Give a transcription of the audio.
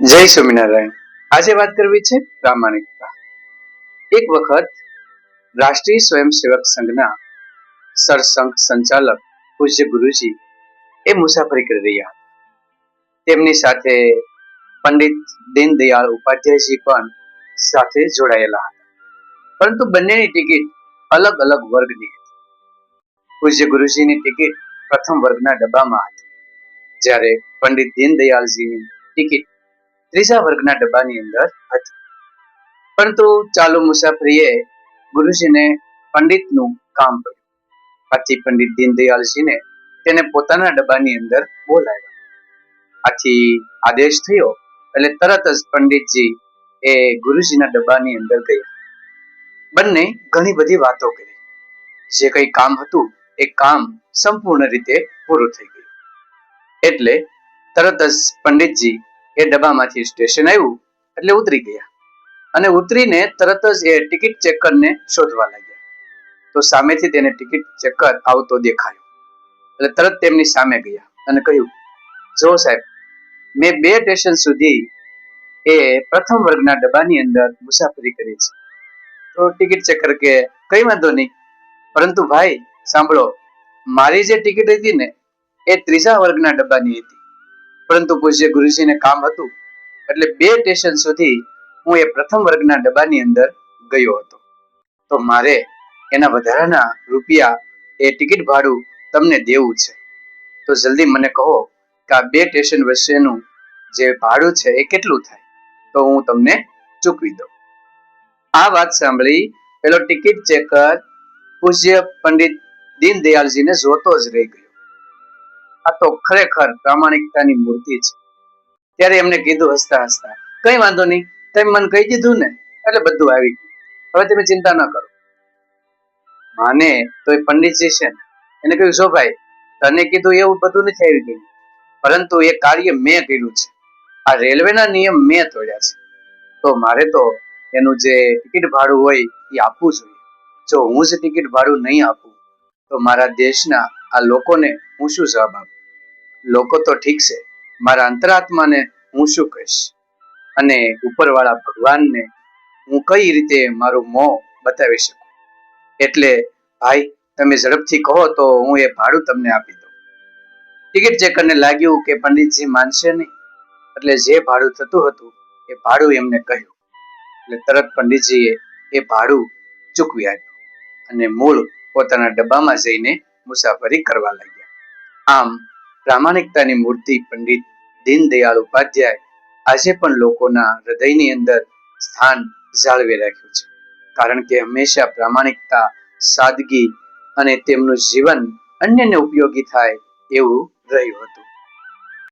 જય સ્વામિનારાયણ. આજે વાત કરવી છે પ્રામાણિકતા. એક વખત રાષ્ટ્રીય સ્વયંસેવક સંઘના સરસંઘ સંચાલક પૂજ્ય ગુરુજી એ મુસાફરી કરી રહ્યા હતા. તેમની સાથે પંડિત દીનદયાળ ઉપાધ્યાયજી પણ સાથે જોડાયેલા હતા. પરંતુ બંનેની ટિકિટ અલગ અલગ વર્ગની હતી. પૂજ્ય ગુરુજીની ટિકિટ પ્રથમ વર્ગના ડબ્બામાં હતી. જ્યારે પંડિત દીનદયાળજીની ટિકિટ ત્રીજા વર્ગના ડબ્બાની અંદર હતી. પરંતુ ચાલુ મુસાફરીએ ગુરુજીને પંડિતનું કામ પડ્યું. આથી પંડિત દીનદયાળજીને તેને પોતાના ડબ્બાની અંદર બોલાવ્યા. આથી આદેશ થયો એટલે તરત જ પંડિતજી એ ગુરુજીના ડબ્બાની અંદર ગયા. બંને ઘણી બધી વાતો કરી. જે કંઈ કામ હતું એ કામ સંપૂર્ણ રીતે પૂરું થઈ ગયું. એટલે તરત જ પંડિતજી એ ડબ્બામાંથી સ્ટેશન આવ્યું એટલે ઉતરી ગયા. અને ઉતરીને તરત જ એ ટિકિટ ચેકરને શોધવા લાગ્યા. તો સામેથી તેને ટિકિટ ચેકર આવતો દેખાયો. એટલે તરત તેમની સામે ગયા અને કહ્યું, જો સાહેબ, મેં બે સ્ટેશન સુધી એ પ્રથમ વર્ગના ડબ્બાની અંદર મુસાફરી કરી છે. તો ટિકિટ ચેકર કે, કઈ વાંધો નહીં. પરંતુ ભાઈ, સાંભળો, મારી જે ટિકિટ હતી ને, એ ત્રીજા વર્ગના ડબ્બાની હતી. પરંતુ પૂજ્ય ગુરુજીને કામ હતું. એટલે બે સ્ટેશન સુધી હું એ પ્રથમ વર્ગના ડબ્બાની અંદર ગયો હતો. તો મારે એના વધારાના રૂપિયા એ ટિકિટ ભાડું તમને દેવું છે. તો જલ્દી મને કહો કે આ બે સ્ટેશન વચ્ચેનું જે ભાડું છે એ કેટલું થાય? તો હું તમને ચૂકવી દઉં. આ વાત સાંભળી પેલો ટિકિટ ચેકર પૂજ્ય પંડિત દીનદયાળજીને જોતો જ રહી ગયો. આ તો ખરેખર પ્રામાણિકતાની મૂર્તિ છે. ત્યારે એમને કીધું હસતા હસતા, કઈ વાંધો નહીં, તમે મને કહી દીધું ને, એટલે બધું આવી ગયું. હવે તમે ચિંતા ન કરો. માને તો એ પંડિતજી છે ને. એને કહ્યું જો ભાઈ, તને કીધું એવું બધું નથી આવી ગયું. પરંતુ એ કાર્ય મેં કર્યું છે. આ રેલવેના નિયમ મેં તોડ્યા છે. તો મારે તો એનું જે ટિકિટ ભાડું હોય એ આપવું જોઈએ. જો હું જ ટિકિટ ભાડું નહીં આપું, તો મારા દેશના આ લોકોને હું શું જવાબ આપું? લોકો તો ઠીક છે, મારા અંતરાત્માને હું શું કહીશ? અને ઉપરવાળા ભગવાનને હું કઈ રીતે મારું મોં બતાવી શકું? એટલે ભાઈ, તમે ઝડપથી કહો તો હું એ ભાડું તમને આપી દઉં. ટિકિટ ચેકરને લાગ્યું કે પંડિતજી માનશે નહીં, એટલે જે ભાડું થતું હતું એ ભાડું એમને કહ્યું. એટલે તરત પંડિતજીએ એ ભાડું ચૂકવી આપ્યું અને મૂળ પોતાના ડબ્બામાં જઈને મુસાફરી કરવા લાગ્યા. આમ પ્રામાણિકતાની મૂર્તિ પંડિત દીનદયાળ ઉપાધ્યાય આજે પણ લોકોના હૃદયની અંદર સ્થાન જાળવી રાખ્યું છે. કારણ કે હંમેશા પ્રામાણિકતા, સાદગી અને તેમનું જીવન અન્યને ઉપયોગી થાય એવું રહ્યું હતું.